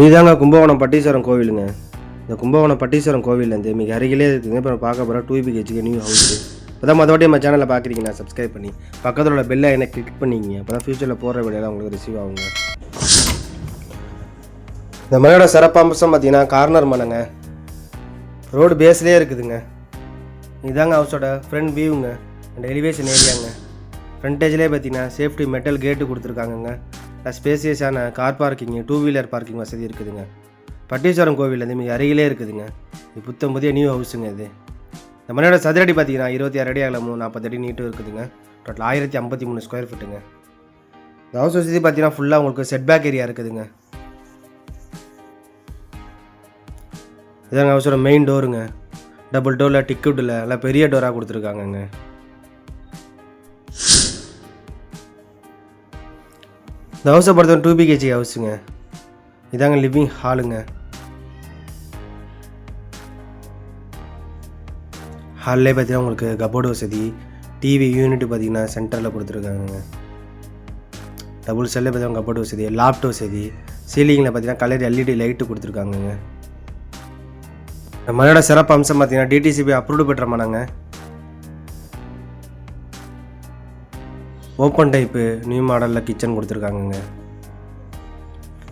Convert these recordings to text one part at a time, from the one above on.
இதுதாங்க கும்பகோணம் பட்டீஸ்வரம் கோவிலுங்க. இந்த கும்பகோணம் பட்டீஸ்வரம் கோவிலேருந்து மிக அருகிலே இருக்குதுங்க இப்போ பார்க்க போகிறோம் டூ பிஹெச்கே நியூ ஹவுஸ். இப்போ தான் மொதல் நம்ம சேனலில் பார்க்குறீங்கன்னா சப்ஸ்கிரைப் பண்ணி பக்கத்தில் உள்ள பெல்லை என்ன கிளிக் பண்ணிங்க. அப்போ தான் ஃபியூச்சரில் போடுற வீடியோலாம் உங்களுக்கு ரிசீவ் ஆகுங்க. இந்த மலையோட சிறப்பம்சம் பார்த்தீங்கன்னா கார்னர் மலைங்க. ரோடு பேஸ்லேயே இருக்குதுங்க. இதுதாங்க ஹவுஸோட ஃப்ரண்ட் வியூங்க அண்ட் எலிவேஷன் ஏரியாங்க ஃப்ரண்டேஜ்லேயே பார்த்தீங்கன்னா சேஃப்டி மெட்டல் கேட்டு கொடுத்துருக்காங்கங்க. ஸ்பேசியஸான car parking two wheeler parking வசதி இருக்குதுங்க. பட்டீஸ்வரம் கோவிலேருந்து மிக அருகிலே இருக்குதுங்க. இது புத்தம் புதிய நியூ ஹவுஸுங்க இது. இந்த மனையோட சதுரடி பார்த்தீங்கன்னா இருபத்தி ஆறு அடி அகலமும் நாற்பது அடி நீட்டும் இருக்குதுங்க. டோட்டல் ஆயிரத்தி ஐம்பத்தி மூணு ஸ்கொயர் ஃபீட்டுங்க இந்த ஹவுஸ் வசதி பார்த்தீங்கன்னா ஃபுல்லாக உங்களுக்கு செட் பேக் ஏரியா இருக்குதுங்க. இதாங்க ஹவுஸோட மெயின் டோருங்க டபுள் டோரில் டிக்கெட்டில் எல்லாம் பெரிய டோராக கொடுத்துருக்காங்கங்க. இந்த ஹவுஸை பொறுத்தவரை டூ பிஹெச்சி ஹவுஸுங்க இதாங்க லிவிங் ஹாலுங்க ஹால்லே பார்த்தீங்கன்னா உங்களுக்கு கபோர்டு வசதி டிவி யூனிட் பார்த்தீங்கன்னா சென்டரில் கொடுத்துருக்காங்க டபுள் செல்லில் பார்த்தீங்கன்னா கபோர்டு வசதி லாப்ட் வசதி சீலிங்கில் பார்த்தீங்கன்னா கலர் எல்இடி லைட்டு கொடுத்துருக்காங்கங்க. நம்மளோட சிறப்பு அம்சம் பார்த்தீங்கன்னா டிடிசிபி அப்ரூவ்டு பெற்றமானாங்க ஓப்பன் டைப்பு நியூ மாடலில் கிச்சன் கொடுத்துருக்காங்கங்க.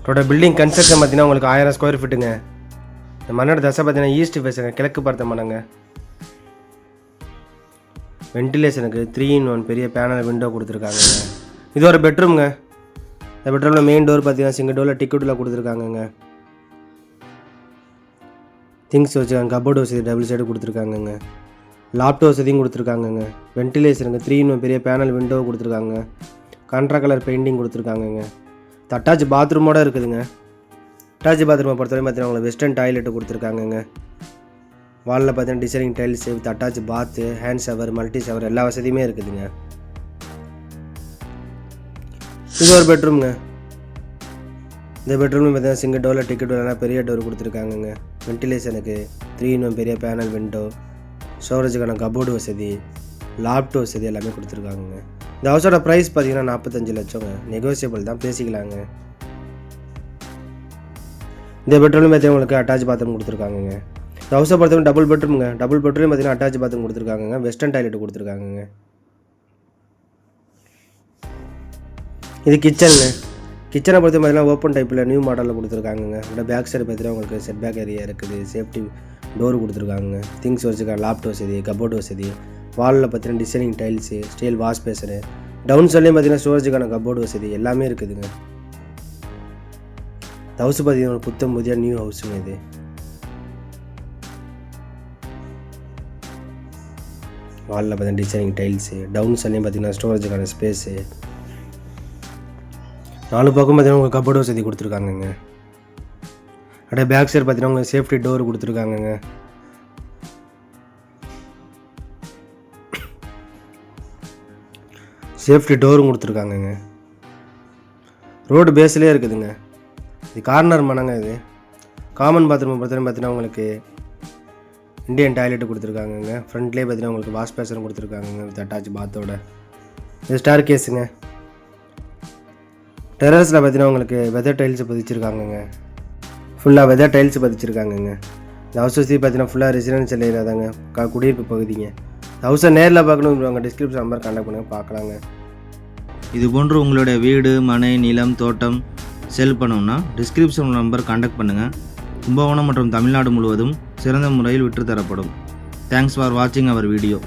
இதோட பில்டிங் கன்ஸ்ட்ரக்ஷன் பார்த்தீங்கன்னா உங்களுக்கு ஆயிரம் ஸ்கொயர் ஃபீட்டுங்க இந்த மண்ணோட தசை பார்த்தீங்கன்னா ஈஸ்ட் ஃபேஸுங்க கிழக்கு பார்த்த மனங்க வென்டிலேஷனுக்கு த்ரீ இன் ஒன் பெரிய பேனல் விண்டோ கொடுத்துருக்காங்கங்க. இது ஒரு பெட்ரூம்ங்க இந்த பெட்ரூமில் மெயின் டோர் பார்த்தீங்கன்னா சிங்கிள் டோரில் டிக்கெட்டில் கொடுத்துருக்காங்கங்க. திங்ஸ் வச்சுருக்காங்க கபோர்டு வசதி டபுள் சைடு கொடுத்துருக்காங்கங்க. லாப்டாப் வசதியும் கொடுத்துருக்காங்கங்க. வென்டிலேஷனுங்க த்ரீ இன்னும் பெரிய பேனல் விண்டோ கொடுத்துருக்காங்க. கண்ட்ரா கலர் பெயிண்டிங் கொடுத்துருக்காங்கங்க. தட்டாச்சு பாத்ரூமோடு இருக்குதுங்க. அட்டாச் பாத்ரூமை பொறுத்தவரை பார்த்தீங்கன்னா உங்களுக்கு வெஸ்டர்ன் டாய்லெட்டு கொடுத்துருக்காங்கங்க. வாலில் பார்த்தீங்கன்னா designing tiles with attach bath hand shower multi shower எல்லா வசதியுமே இருக்குதுங்க. இது ஒரு பெட்ரூம்ங்க இந்த பெட்ரூம்ல பார்த்தீங்கன்னா சிங்கிள் டோரில் டிக்கெட் எல்லாம் பெரிய டோர் கொடுத்துருக்காங்கங்க. வென்டிலேஷனுக்கு த்ரீ இன்னும் பெரிய பேனல் விண்டோ ஸ்டோரேஜுக்கான கபோர்டு வசதி லேப்டாப் வசதி எல்லாமே கொடுத்துருக்காங்க இந்த ஹவுஸோட ப்ரைஸ் பார்த்தீங்கன்னா நாற்பத்தஞ்சு லட்சங்க. நெகோசியபிள் தான் பேசிக்கலாங்க. இந்த பெட்ரோலும் பார்த்தீங்கன்னா உங்களுக்கு அட்டாச் பாத்ரூம் கொடுத்துருக்காங்கங்க. இந்த ஹவுஸை பொறுத்தவரை டபுள் பெட்ரூம்ங்க டபுள் பெட்ரூம் பார்த்தீங்கன்னா அட்டாச் பாத்ரூம் கொடுத்துருக்காங்கங்க. வெஸ்டர்ன் டாய்லெட் கொடுத்துருக்காங்கங்க. இது கிச்சனுங்க கிச்சனை பொறுத்த மாதிரிலாம் ஓப்பன் டைப்பில் நியூ மாடலில் கொடுத்துருக்காங்கங்க. அதோட பேக் சைடு பார்த்தீங்கன்னா உங்களுக்கு செட் பேக் ஏரியா இருக்குது. சேஃப்டி டோர் கொடுத்துருக்காங்க. திங்ஸ் வச்சுருக்காங்க லேப்டாப் வசதி கபோர்டு வசதி வாலில் பார்த்தீங்கன்னா designing tiles steel wash basin down சைட்லேயும் பார்த்தீங்கன்னா ஸ்டோரேஜுக்கான கபோர்டு வசதி எல்லாமே இருக்குதுங்க. இந்த ஹவுஸ் பார்த்தீங்கன்னா ஒரு புத்தம் புதிய நியூ ஹவுஸுங்க இது. வாலில் பார்த்தீங்கன்னா டிசைனிங் டைல்ஸு டவுன் சைட்லேயும் பார்த்தீங்கன்னா ஸ்டோரேஜுக்கான ஸ்பேஸு நாலு பக்கம் பார்த்தீங்கன்னா உங்களுக்கு கபோர்டு வசதி கொடுத்துருக்காங்கங்க. அப்படியே பேக் சைடு பார்த்தீங்கன்னா உங்களுக்கு சேஃப்டி டோர் கொடுத்துருக்காங்கங்க. சேஃப்டி டோரும் கொடுத்துருக்காங்கங்க. ரோடு பேஸ்லேயே இருக்குதுங்க. இது கார்னர் மனங்க இது. காமன் பாத்ரூம் பார்த்தீங்கன்னா பார்த்தீங்கன்னா உங்களுக்கு இந்தியன் டாய்லெட் கொடுத்துருக்காங்கங்க. ஃப்ரண்ட்லேயே பார்த்தீங்கன்னா உங்களுக்கு வாஷ் பேசரும் கொடுத்துருக்காங்கங்க வித் அட்டாச் பாத்தோட இது ஸ்டார் கேஸுங்க டெரஸில் பார்த்தீங்கன்னா உங்களுக்கு வெதர் டைல்ஸ் பதிச்சிருக்காங்கங்க. ஃபுல்லாக வெதர் டைல்ஸ் பதிச்சிருக்காங்கங்க. இந்த ஹவுஸ் வசதி பார்த்தீங்கன்னா ஃபுல்லாக ரெசிடென்ஷியல் ஏரியா தாங்க. க குடியிருப்பு பகுதிங்க. இந்த ஹவுஸை நேரில் பார்க்கணும் உங்கள் டிஸ்கிரிப்ஷன் நம்பர் கான்டாக்ட் பண்ணுங்கள் பார்க்கலாங்க இது போன்று உங்களுடைய வீடு மனை நிலம் தோட்டம் செல் பண்ணணும்னா டிஸ்கிரிப்ஷன் நம்பர் காண்டாக்ட் பண்ணுங்கள் கும்பகோணம் மற்றும் தமிழ்நாடு முழுவதும் சிறந்த முறையில் விற்றுத்தரப்படும். தேங்க்ஸ் ஃபார் வாட்சிங் அவர் வீடியோ